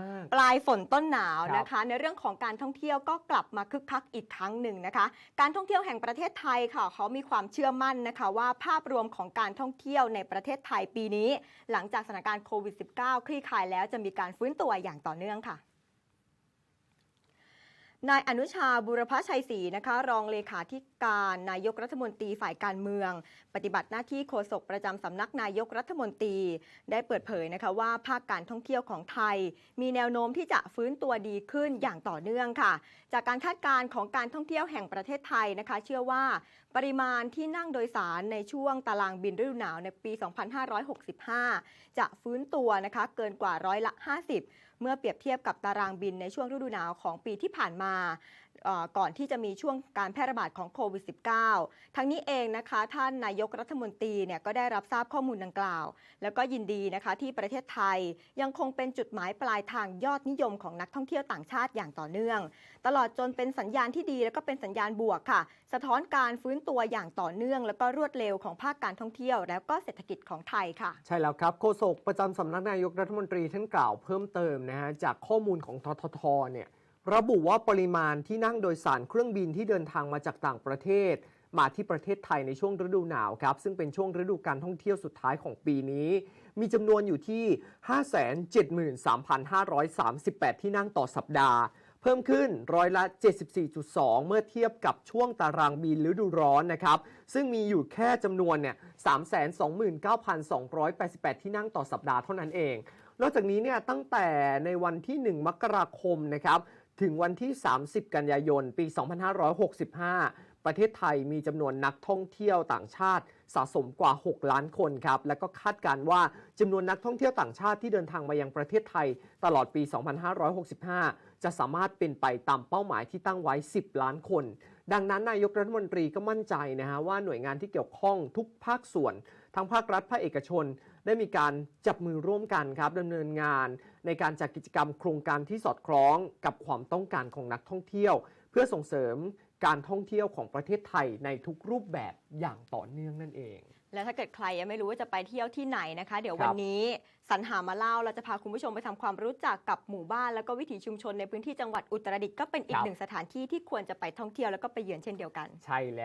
มาก ปลายฝนต้นหนาวครับนะคะ ในเรื่องของการท่องเที่ยวก็กลับมาคึกคักอีกครั้งหนึ่งนะคะ การท่องเที่ยวแห่งประเทศไทยค่ะเขามีความเชื่อมั่นนะคะ ว่าภาพรวมของการท่องเที่ยวในประเทศไทยปีนี้ หลังจากสถานการณ์โควิด -19 คลี่คลายแล้วจะมีการฟื้นตัวอย่างต่อเนื่องค่ะ นายอนุชาบุรพชัยศรีนะคะ รองเลขาธิการนายกรัฐมนตรีฝ่ายการเมือง ปฏิบัติหน้าที่โฆษกประจำสำนักนายกรัฐมนตรี ได้เปิดเผยนะคะว่าภาคการท่องเที่ยวของไทย มีแนวโน้มที่จะฟื้นตัวดีขึ้นอย่างต่อเนื่องค่ะ จากการคาดการณ์ของการท่องเที่ยวแห่งประเทศไทยนะคะ เชื่อว่าปริมาณที่นั่งโดยสารในช่วงตารางบินฤดูหนาวในปี 2565 จะฟื้นตัวนะคะเกินกว่าร้อยละ 50 เมื่อเปรียบเทียบกับตารางบินในช่วงฤดูหนาวของปีที่ผ่านมาเอ่อก่อนที่จะมีช่วงการแพร่ระบาดของโควิด -19 ทั้งนี้เองนะคะ ท่านนายกรัฐมนตรีเนี่ยก็ได้รับทราบข้อมูลดังกล่าว แล้วก็ยินดีนะคะที่ประเทศไทยยังคงเป็นจุดหมายปลายทางยอดนิยมของนักท่องเที่ยวต่างชาติอย่างต่อเนื่อง ตลอดจนเป็นสัญญาณที่ดีแล้วก็เป็นสัญญาณบวกค่ะ สะท้อนการฟื้นตัวอย่างต่อเนื่อง แล้วก็รวดเร็วของภาคการท่องเที่ยว แล้วก็เศรษฐกิจของไทยค่ะ ใช่แล้วครับโฆษกประจำสำนักนายกรัฐมนตรีท่านกล่าวเพิ่มเติมนะฮะจากข้อมูลของทททเนี่ย ระบุว่าปริมาณที่นั่งโดยสารเครื่องบินที่เดินทางมาจากต่างประเทศ มาที่ประเทศไทยในช่วงฤดูหนาวครับ ซึ่งเป็นช่วงฤดูการท่องเที่ยวสุดท้ายของปีนี้ มีจำนวนอยู่ที่ 573,538 ที่นั่งต่อสัปดาห์ เพิ่มขึ้นร้อยละ 74.2 เมื่อเทียบกับช่วงตารางบินฤดูร้อนนะครับ ซึ่งมีอยู่แค่จำนวนเนี่ย 329,288 ที่นั่งต่อสัปดาห์เท่านั้นเองนอกจากนี้เนี่ยตั้งแต่ในวันที่ 1 มกราคมนะครับ ถึงวันที่ 30 กันยายน ปี 2565 ประเทศไทยมีจำนวนนักท่องเที่ยวต่างชาติสะสมกว่า 6 ล้านคนครับ และก็คาดการณ์ว่าจำนวนนักท่องเที่ยวต่างชาติที่เดินทางมายังประเทศไทย ตลอดปี 2565 จะสามารถเป็นไปตามเป้าหมายที่ตั้งไว้ 10 ล้านคน ดังนั้นนายกรัฐมนตรีก็มั่นใจนะฮะว่าหน่วยงานที่เกี่ยวข้องทุกภาคส่วน ทั้งภาครัฐภาคเอกชน ได้มีการจับมือร่วมกันครับดำเนินงาน ในการจัดกิจกรรมโครงการที่สอดคล้องกับความต้องการของนักท่องเที่ยว เพื่อส่งเสริมการท่องเที่ยวของประเทศไทยในทุกรูปแบบอย่างต่อเนื่องนั่นเอง แล้วถ้าเกิดใครยังไม่รู้ว่าจะไปเที่ยวที่ไหนนะคะ เดี๋ยวครับวันนี้สรรหามาเล่าเราจะพาคุณผู้ชมไปทำความรู้จักกับหมู่บ้าน แล้วก็วิถีชุมชนในพื้นที่จังหวัดอุตรดิตถ์ก็เป็นอีคกรับหนึ่งสถานที่ที่ควรจะไปท่องเที่ยวแล้วก็ไปเยือนเช่นเดียวกัน ใช่แล้ว